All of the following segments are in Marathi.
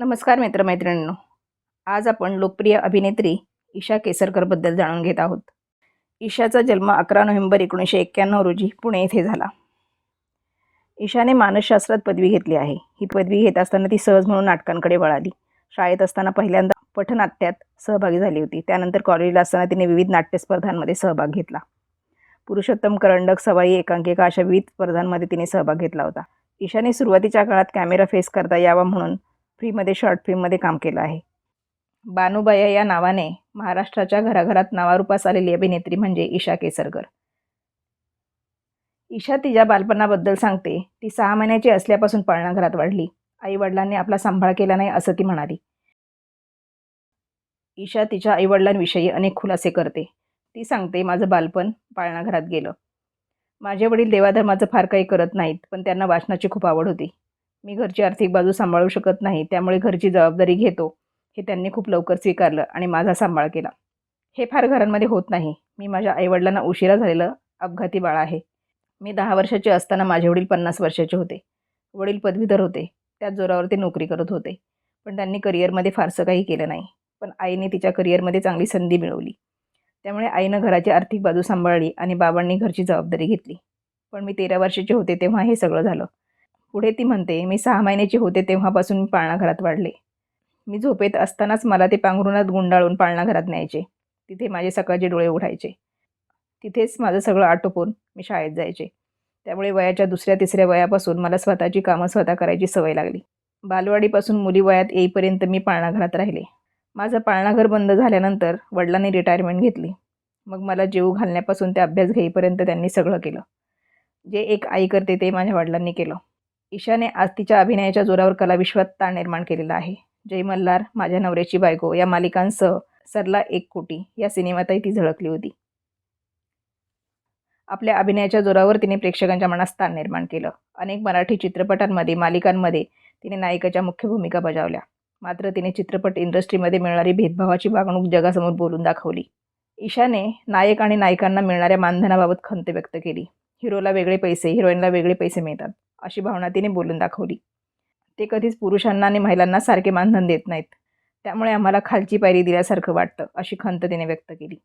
नमस्कार मित्रमैत्रिणींनो. आज आपण लोकप्रिय अभिनेत्री ईशा केसरकरबद्दल जाणून घेत आहोत. ईशाचा जन्म अकरा नोव्हेंबर एकोणीसशे एक्क्याण्णव रोजी पुणे येथे झाला. ईशाने मानसशास्त्रात पदवी घेतली आहे. ही पदवी घेत असताना ती सहज म्हणून नाटकांकडे वळाली. शाळेत असताना पहिल्यांदा पठनाट्यात सहभागी झाली होती. त्यानंतर कॉलेजला असताना तिने विविध नाट्यस्पर्धांमध्ये सहभाग घेतला. पुरुषोत्तम करंडक सवाई एकांकिका अशा विविध स्पर्धांमध्ये तिने सहभाग घेतला होता. ईशाने सुरुवातीच्या काळात कॅमेरा फेस करता यावा म्हणून फ्रीमध्ये शॉर्ट फिल्ममध्ये काम केलं आहे. बानुबाया या नावाने महाराष्ट्राच्या घराघरात नावारूपास आलेली अभिनेत्री म्हणजे ईशा केसरकर. ईशा तिच्या बालपणाबद्दल सांगते. ती सहा महिन्याची असल्यापासून पाळणाघरात वाढली. आईवडिलांनी आपला सांभाळ केला नाही असं ती म्हणाली. ईशा तिच्या आईवडिलांविषयी अनेक खुलासे करते. ती सांगते माझं बालपण पाळणाघरात गेलं. माझे वडील देवाधर्माचं फार काही करत नाहीत पण त्यांना वाचनाची खूप आवड होती. मी घरची आर्थिक बाजू सांभाळू शकत नाही त्यामुळे घरची जबाबदारी घेतो हे त्यांनी खूप लवकर स्वीकारलं आणि माझा सांभाळ केला. हे फार घरांमध्ये होत नाही. मी माझ्या आईवडिलांना उशिरा झालेलं अपघाती बाळ आहे. मी दहा वर्षाचे असताना माझे वडील पन्नास वर्षाचे होते. वडील पदवीधर होते. त्याच जोरावर ते नोकरी करत होते. पण त्यांनी करिअरमध्ये फारसं काही केलं नाही. पण आईने तिच्या करिअरमध्ये चांगली संधी मिळवली. त्यामुळे आईनं घराची आर्थिक बाजू सांभाळली आणि बाबांनी घरची जबाबदारी घेतली. पण मी तेरा वर्षाचे होते तेव्हा हे सगळं झालं. पुढे ती म्हणते मी सहा महिन्याची होते तेव्हापासून मी पाळणाघरात वाढले. मी झोपेत असतानाच मला ते पांघरुणात गुंडाळून पाळणाघरात न्यायचे. तिथे माझे सकाळचे डोळे उघडायचे. तिथेच माझं सगळं आटोपून मी शाळेत जायचे. त्यामुळे वयाच्या दुसऱ्या तिसऱ्या वयापासून मला स्वतःची कामं स्वतः करायची सवय लागली. बालवाडीपासून मुली वयात येईपर्यंत मी पाळणाघरात राहिले. माझं पाळणाघर बंद झाल्यानंतर वडिलांनी रिटायरमेंट घेतली. मग मला जीव घालण्यापासून ते अभ्यास घेईपर्यंत त्यांनी सगळं केलं. जे एक आई करते ते माझ्या वडिलांनी केलं. ईशाने आज तिच्या अभिनयाच्या जोरावर कलाविश्वात ताण निर्माण केलेला आहे. जय मल्हार माझ्या नवऱ्याची बायको या मालिकांसह सरला एक कोटी या सिनेमातही ती झळकली होती. आपल्या अभिनयाच्या जोरावर तिने प्रेक्षकांच्या मनात स्थान निर्माण केलं. अनेक मराठी चित्रपटांमध्ये मालिकांमध्ये तिने नायिकाच्या मुख्य भूमिका बजावल्या. मात्र तिने चित्रपट इंडस्ट्रीमध्ये मिळणारी भेदभावाची वागणूक जगासमोर बोलून दाखवली. ईशाने नायक आणि नायिकांना मिळणाऱ्या मानधनाबाबत खंत व्यक्त केली. हिरोला वेगळे पैसे हिरोईनला वेगळे पैसे मिळतात. अशी भावना तिने बोलून दाखवली. ते कधीच पुरुषांना आणि महिलांना सारखे मानधन देत नाहीत. त्यामुळे आम्हाला खालची पायरी दिल्यासारखं वाटतं अशी खंत तिने व्यक्त केली.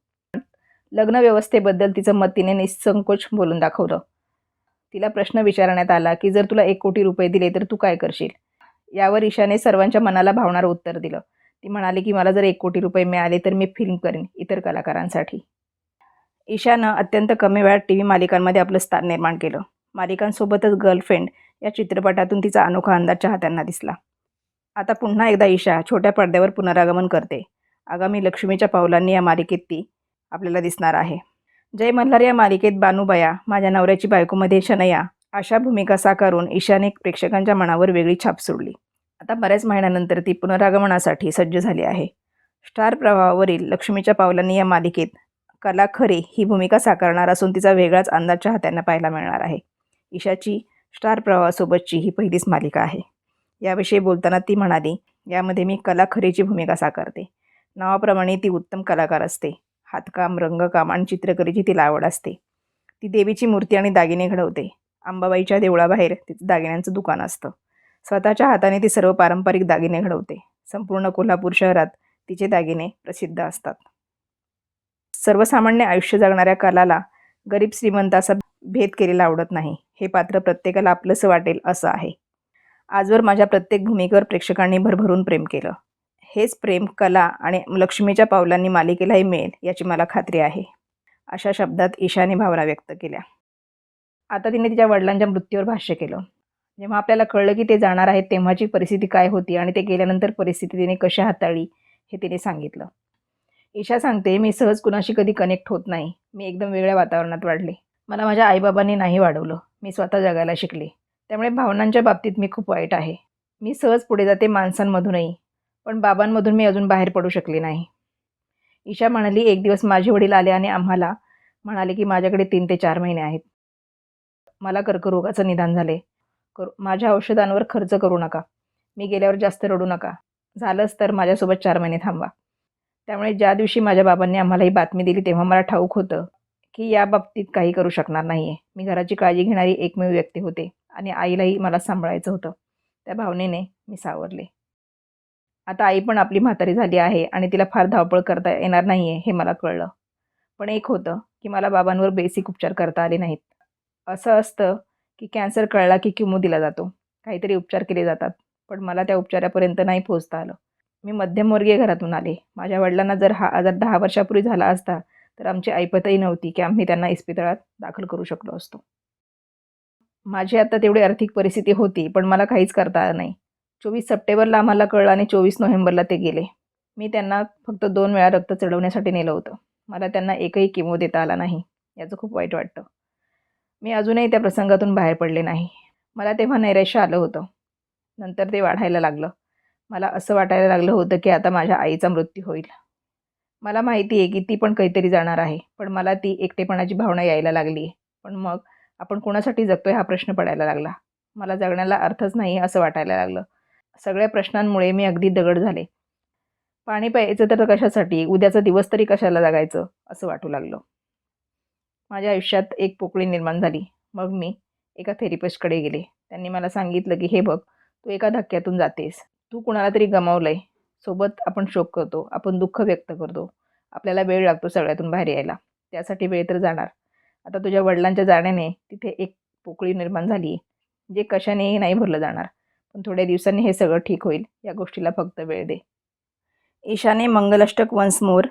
लग्न व्यवस्थेबद्दल तिचं मत तिने निसंकोच बोलून दाखवलं. तिला प्रश्न विचारण्यात आला की जर तुला एक कोटी रुपये दिले तर तू काय करशील? यावर ईशाने सर्वांच्या मनाला भावणारं उत्तर दिलं. ती म्हणाली की मला जर एक कोटी रुपये मिळाले तर मी फिल्म करेन इतर कलाकारांसाठी. ईशानं अत्यंत कमी वेळात टी व्ही मालिकांमध्ये आपलं स्थान निर्माण केलं. मालिकांसोबतच गर्लफ्रेंड या चित्रपटातून तिचा अनोखा अंदाज चाहत्यांना दिसला. आता पुन्हा एकदा ईशा छोट्या पडद्यावर पुनरागमन करते. आगामी लक्ष्मीच्या पावलांनी या मालिकेत ती आपल्याला दिसणार आहे. जय मल्हार या मालिकेत बानुबया माझ्या नवऱ्याची बायकोमध्ये शनया अशा भूमिका साकारून ईशाने प्रेक्षकांच्या मनावर वेगळी छाप सोडली. आता बऱ्याच महिन्यानंतर ती पुनरागमनासाठी सज्ज झाली आहे. स्टार प्रवाहावरील लक्ष्मीच्या पावलांनी या मालिकेत कला खरे ही भूमिका साकारणार असून तिचा वेगळाच अंदाज चाहत्यांना पाहायला मिळणार आहे. ईशाची स्टार प्रवाहासोबतची ही पहिलीच मालिका आहे. याविषयी बोलताना ती म्हणाली यामध्ये मी कला खरेची भूमिका साकारते. नावाप्रमाणे ती उत्तम कलाकार असते. हातकाम रंगकाम आणि चित्रकलेची तिला आवड असते. ती देवीची मूर्ती आणि दागिने घडवते. अंबाबाईच्या देवळाबाहेर तिचं दागिन्यांचं दुकान असतं. स्वतःच्या हाताने ती सर्व पारंपरिक दागिने घडवते. संपूर्ण कोल्हापूर शहरात तिचे दागिने प्रसिद्ध असतात. सर्वसामान्य आयुष्य जगणाऱ्या कलाला गरीब श्रीमंत असा भेद केलेला आवडत नाही. हे पात्र प्रत्येकाला आपलंसं वाटेल असं आहे. आजवर माझ्या प्रत्येक भूमिकेवर प्रेक्षकांनी भरभरून प्रेम केलं. हेच प्रेम कला आणि लक्ष्मीच्या पावलांनी मालिकेलाही मिळेल याची मला खात्री आहे. अशा शब्दात ईशाने भावना व्यक्त केल्या. आता तिने तिच्या वडिलांच्या मृत्यूवर भाष्य केलं. जेव्हा आपल्याला कळलं की ते जाणार आहेत तेव्हाची परिस्थिती काय होती आणि ते गेल्यानंतर परिस्थिती तिने कशी हाताळली हे तिने सांगितलं. ईशा सांगते मी सहज कुणाशी कधी कनेक्ट होत नाही. मी एकदम वेगळ्या वातावरणात वाढले. मला माझ्या आईबाबांनी नाही वाढवलं. मी स्वतः जगायला शिकले. त्यामुळे भावनांच्या बाबतीत मी खूप वाईट आहे. मी सहज पुढे जाते माणसांमधूनही. पण बाबांमधून मी अजून बाहेर पडू शकले नाही. ईशा म्हणाली एक दिवस माझे वडील आले आणि आम्हाला म्हणाले की माझ्याकडे तीन ते चार महिने आहेत. मला कर्करोगाचं निदान झाले. कर माझ्या औषधांवर खर्च करू नका. मी गेल्यावर जास्त रडू नका. झालंच तर माझ्यासोबत चार महिने थांबा त्यामुळे ज्या दिवशी माझ्या बाबांनी आम्हाला ही बातमी दिली तेव्हा मला ठाऊक होतं. की या बाबतीत काही करू शकणार नाही आहे मी घराची काळजी घेणारी एकमेव व्यक्ती होते आणि आईलाही मला सांभाळायचं होतं. त्या भावनेने मी सावरले. आता आई पण आपली म्हातारी झाली आहे आणि तिला फार धावपळ करता येणार नाही आहे हे मला कळलं. पण एक होतं की मला बाबांवर बेसिक उपचार करता आले नाहीत. असं असतं की कॅन्सर कळला की किमो दिला जातो. काहीतरी उपचार केले जातात पण मला त्या उपचारापर्यंत नाही पोहोचता आलं. मी मध्यमवर्गीय घरातून आले. माझ्या वडिलांना जर हा आजार दहा वर्षापूर्वी झाला असता तर आमची ऐपतही नव्हती की आम्ही त्यांना इस्पितळात दाखल करू शकलो असतो. माझी आता तेवढी आर्थिक परिस्थिती होती पण मला काहीच करता आलं नाही. चोवीस सप्टेंबरला आम्हाला कळलं आणि चोवीस नोव्हेंबरला ते गेले. मी त्यांना फक्त दोन वेळा रक्त चढवण्यासाठी नेलं होतं. मला त्यांना एकही किमो देता आला नाही याचं खूप वाईट वाटतं. मी अजूनही त्या प्रसंगातून बाहेर पडले नाही. मला तेव्हा नैराश्य आलं होतं. नंतर ते वाढायला लागलं. मला असं वाटायला लागलं होतं की आता माझ्या आईचा मृत्यू होईल. मला माहिती आहे की ती पण काहीतरी जाणार आहे पण मला ती एकटेपणाची भावना यायला लागली. आहे पण मग आपण कोणासाठी जगतोय हा प्रश्न पडायला लागला. मला जगण्याला अर्थच नाही असं वाटायला लागलं. सगळ्या प्रश्नांमुळे मी अगदी दगड झाले. पाणी प्यायचं तर कशासाठी? उद्याचा दिवस तरी कशाला जगायचं? असं वाटू लागलं. माझ्या आयुष्यात एक पोकळी निर्माण झाली. मग मी एका थेरिपिस्टकडे गेले. त्यांनी मला सांगितलं की हे बघ तू एका धक्क्यातून जातेस. तू कुणाला तरी गमावलं आहे सोबत आपण शोक करतो आपण दुःख व्यक्त करतो. आपल्याला वेळ लागतो सगळ्यातून बाहेर यायला. त्यासाठी वेळ तर जाणार. आता तुझ्या वडिलांच्या जाण्याने तिथे एक पोकळी निर्माण झाली जे कशानेही नाही भरलं जाणार. पण थोड्या दिवसांनी हे सगळं ठीक होईल या गोष्टीला फक्त वेळ दे. ईशाने Mangalashtak once more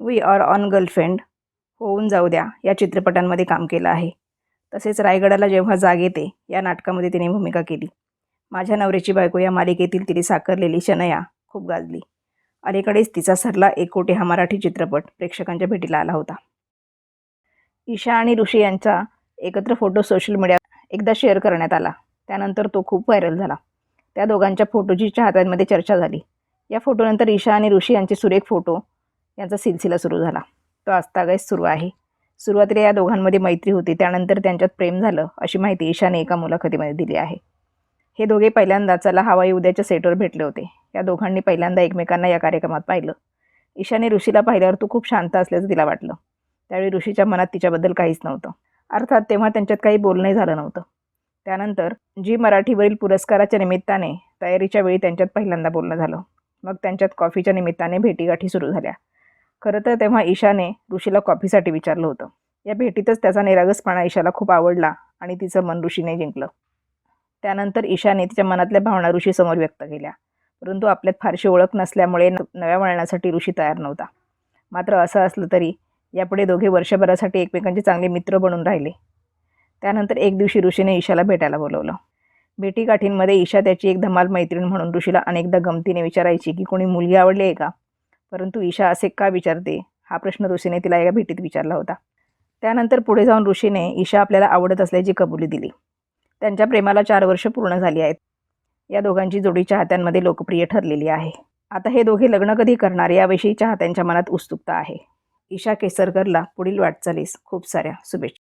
we are on girlfriend होऊन जाऊ द्या या चित्रपटांमध्ये काम केलं आहे. तसेच रायगडाला जेव्हा जाग येते या नाटकामध्ये तिने भूमिका केली. माझ्या नवऱ्याची बायको या मालिकेतील तिने साकारलेली शनया खूप गाजली. अलीकडेच तिचा सरला एकोटी हा मराठी चित्रपट प्रेक्षकांच्या भेटीला आला होता. ईशा आणि ऋषी यांचा एकत्र फोटो सोशल मीडियात एकदा शेअर करण्यात आला. त्यानंतर तो खूप व्हायरल झाला. त्या दोघांच्या फोटोची चाहत्यांमध्ये चर्चा झाली. या फोटोनंतर ईशा आणि ऋषी यांचे सुरेख फोटो यांचा सिलसिला सुरू झाला. तो आजतागायत सुरू आहे. सुरुवातीला या दोघांमध्ये मैत्री होती. त्यानंतर त्यांच्यात प्रेम झालं अशी माहिती ईशाने एका मुलाखतीमध्ये दिली आहे. हे दोघे पहिल्यांदा चला हवाई उद्याच्या सेटवर भेटले होते. या दोघांनी पहिल्यांदा एकमेकांना या कार्यक्रमात पाहिलं. ईशाने ऋषीला पाहिल्यावर तू खूप शांत असल्याचं तिला वाटलं. त्यावेळी ऋषीच्या मनात तिच्याबद्दल काहीच नव्हतं. अर्थात तेव्हा त्यांच्यात काही बोलणंही झालं नव्हतं. त्यानंतर जी मराठीवरील पुरस्काराच्या निमित्ताने तयारीच्या वेळी त्यांच्यात पहिल्यांदा बोलणं झालं. मग त्यांच्यात कॉफीच्या निमित्ताने भेटीगाठी सुरू झाल्या. खरं तर तेव्हा ईशाने ऋषीला कॉफीसाठी विचारलं होतं. या भेटीतच त्याचा निरागसपणा ईशाला खूप आवडला आणि तिचं मन ऋषीने जिंकलं. त्यानंतर ईशाने तिच्या मनातल्या भावना ऋषीसमोर व्यक्त केल्या. परंतु आपल्यात फारशी ओळख नसल्यामुळे न- नव्या वळणासाठी ऋषी तयार नव्हता. मात्र असं असलं तरी यापुढे दोघे वर्षभरासाठी एकमेकांचे चांगले मित्र बनून राहिले. त्यानंतर एक दिवशी ऋषीने ईशाला भेटायला बोलवलं. भेटीगाठींमध्ये ईशा त्याची एक धमाल मैत्रीण म्हणून ऋषीला अनेकदा गमतीने विचारायची की कोणी मुलगी आवडली आहे का? परंतु ईशा असे का विचारते? हा प्रश्न ऋषीने तिला एका भेटीत विचारला होता. त्यानंतर पुढे जाऊन ऋषीने ईशा आपल्याला आवडत असल्याची कबुली दिली. त्यांच्या प्रेमाला चार वर्ष पूर्ण झाली आहेत. या दोघांची जोडी चाहत्यांमध्ये लोकप्रिय ठरलेली आहे. आता हे दोघे लग्न कधी करणार याविषयी चाहत्यांच्या मनात उत्सुकता आहे. ईशा केसरकरला पुढील वाटचालीस खूप साऱ्या शुभेच्छा.